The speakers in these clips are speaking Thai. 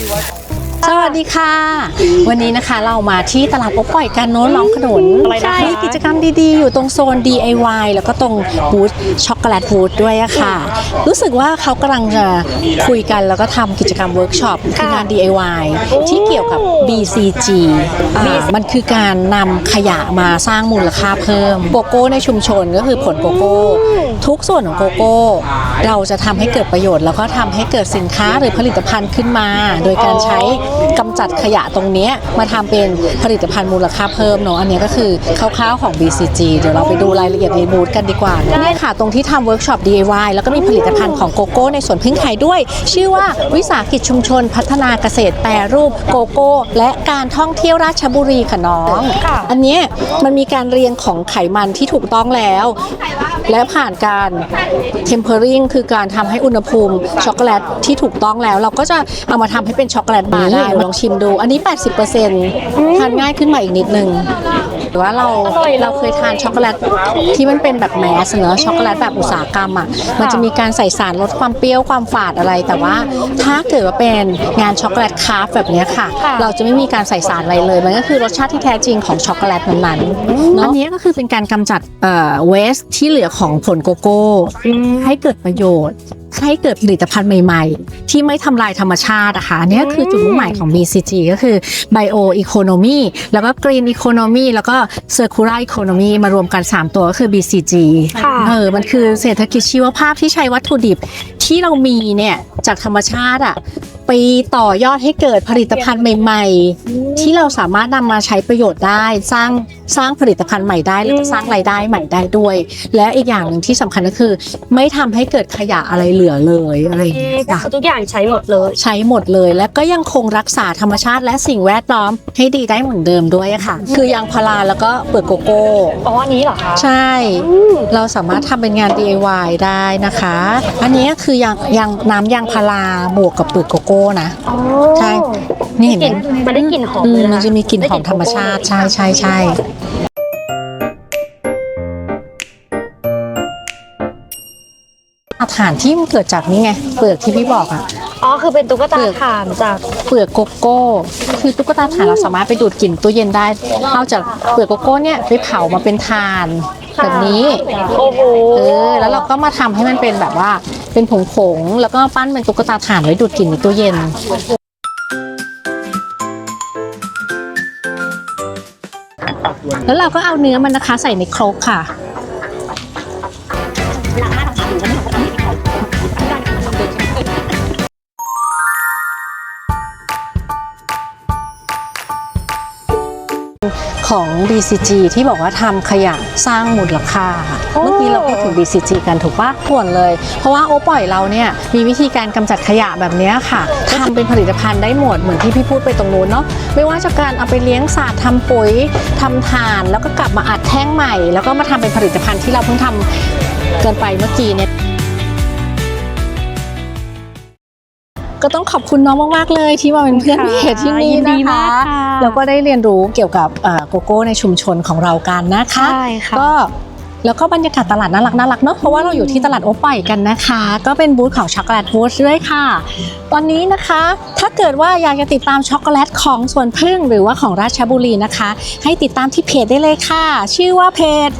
you like. สวัสดีค่ะ วันนี้นะคะเรามาที่ตลาดโอ๊ปล่อยกันโน้นน้องขนุนอะไรนะคะ มีกิจกรรมดีๆ อยู่ตรงโซน DIY แล้วก็ตรงบูธช็อกโกแลตบูธด้วยอะค่ะ รู้สึกว่าเขากำลังจะคุยกันแล้วก็ทำกิจกรรมเวิร์กช็อปคืองาน DIY ที่เกี่ยวกับ BCG อ่ามันคือการนำขยะมาสร้างมูลค่าเพิ่มโกโก้ในชุมชนก็คือผลโกโก้ ทุกส่วนของโกโก้ เราจะทำให้เกิดประโยชน์ แล้วก็ทำให้เกิดสินค้าหรือผลิตภัณฑ์ขึ้นมา โดยการใช้กำจัดขยะตรงเนี้ยมาทำเป็นผลิตภัณฑ์มูลค่าเพิ่มเนาะอันเนี้ยก็คือคร่าวๆของ BCG เดี๋ยวเราไปดูรายละเอียดในบูธกันดีกว่าเนี่ยค่ะ ตรงที่ทำเวิร์กช็อป DIY แล้วก็มีผลิตภัณฑ์ของโกโก้ในสวนพึ่งไข่ด้วย ชื่อว่าวิสาหกิจชุมชนพัฒนาเกษตรแปรรูปโกโก้ และการท่องเที่ยวราชบุรีค่ะน้องค่ะอันเนี้ยมันมีการเรียงของไขมันที่ถูกต้องแล้ว และผ่านการเทมเพอริงคือการทำให้อุณหภูมิช็อกโกแลตที่ถูกต้องแล้ว เราก็จะเอามาทำให้เป็นช็อกโกแลตบาร์ได้ลองชิมดู อันนี้ 80%ทานง่ายขึ้นมาอีกนิดนึง หรือว่าเราอร่อยเลยเราเคยทานช็อกโกแลตที่มันเป็นแบบแมสเนอะช็อกโกแลตแบบอุตสาหกรรมอะมันจะมีการใส่สารลดความเปรี้ยวความฝาดอะไร แต่ว่าถ้าเกิดว่าเป็นงานช็อกโกแลตคราฟต์แบบเนี้ยค่ะค่ะ เราจะไม่มีการใส่สารอะไรเลย มันก็คือรสชาติที่แท้จริงของช็อกโกแลตนั้นๆอันนี้ก็คือเป็นการกำจัดเอ่อเวสที่เหลือของผลโกโก้ให้เกิดประโยชน์ ให้เกิดผลิตภัณฑ์ใหม่ๆ ที่ไม่ทำลายธรรมชาตินะคะอันนี้คือจุดมุ่งหมายของ BCG ก็คือ Bio Economy แล้วก็ Green Economy แล้วก็ Circular Economy มารวมกัน 3 ตัวก็คือ BCG ค่ะเออมันคือเศรษฐกิจชีวภาพที่ใช้วัตถุดิบที่เรามีเนี่ยจากธรรมชาติอะ ไปต่อยอดให้เกิดผลิตภัณฑ์ใหม่ ๆ ที่เราสามารถนำมาใช้ประโยชน์ได้ สร้างสร้างผลิตภัณฑ์ใหม่ได้แล้วก็สร้างรายได้ใหม่ได้ด้วย และอีกอย่างหนึ่งที่สำคัญก็คือ ไม่ทำให้เกิดขยะอะไรเหลือเลยอะไรอย่างเงี้ยจ้ะทุกอย่างใช้หมดเลย ใช้หมดเลยและก็ยังคงรักษาธรรมชาติและสิ่งแวดล้อมให้ดีได้เหมือนเดิมด้วยอะค่ะ คือยางพาราแล้วก็เปลือกโกโก้ อ๋ออันนี้เหรอคะใช่ อืมเราสามารถทำเป็นงาน DIY ได้นะคะ อันนี้ก็คือยางยางน้ำยางพาราบวกกับเปลือกโกโก้นะอ๋อใช่ นี่เห็นกลิ่นไหม มันได้กลิ่นหอมอืเลมยนะมันจะมีกลิ่นหอมธรรมชาติ ใช่ใช่ใช่อาหารที่มันเกิดจากนี่ไง เปลือกที่พี่บอกอะ อ๋อ คือเป็นตุ๊กตาเปลือกถ่านจาก เปลือกโกโก้ คือตุ๊กตาถ่านเราสามารถไปดูดกลิ่นตู้เย็นได้เอาจากเปลือกโกโก้เนี่ยไปเผามาเป็นถ่าน แบบนี้ โอ้โห เออ แล้วเราก็มาทำให้มันเป็นแบบว่า เป็นผงผงๆแล้วก็ปั้นเป็นตุ๊กตาถ่านไว้ดูดกลิ่นในตู้เย็นแล้วเราก็เอาเนื้อมันนะคะใส่ในครกค่ะ ของ BCG ที่บอกว่าทำขยะสร้างมูลค่า เมื่อกี้เราพูดถึง BCG กันถูกปะส่วนเลย เพราะว่าโอปล่อยเราเนี่ยมีวิธีการกำจัดขยะแบบเนี้ยค่ะทำเป็นผลิตภัณฑ์ได้หมดเหมือนที่พี่พูดไปตรงนู้นเนาะไม่ว่าจะการเอาไปเลี้ยงสัตว์ทำปุ๋ยทำถ่าน แล้วก็กลับมาอัดแท่งใหม่ แล้วก็มาทำเป็นผลิตภัณฑ์ที่เราเพิ่งทำเกินไปเมื่อกี้เนี่ย ก็ต้องขอบคุณน้องมากๆเลยที่มาเป็นเพื่อนเพจที่นี่ยินดีนะมาคะกค่ะแล้วก็ได้เรียนรู้เกี่ยวกับเอ่อโกโก้ในชุมชนของเรากันนะคะ ใช่ค่ะ ก็แล้วก็บรรยากาศตลาดน่ารักน่ารักเนาะเพราะว่าเราอยู่ที่ตลาดโอปอยกันนะคะ ก็เป็นบูธของช็อกโกแลตบูธด้วยค่ะ ตอนนี้นะคะ ถ้าเกิดว่าอยากจะติดตามช็อกโกแลตของสวนพึ่งหรือว่าของราชบุรีนะคะ ให้ติดตามที่เพจได้เลยค่ะ ชื่อว่าเพจ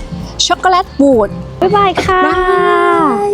ช็อกโกแลตบูธบ๊ายบายค่ะบาย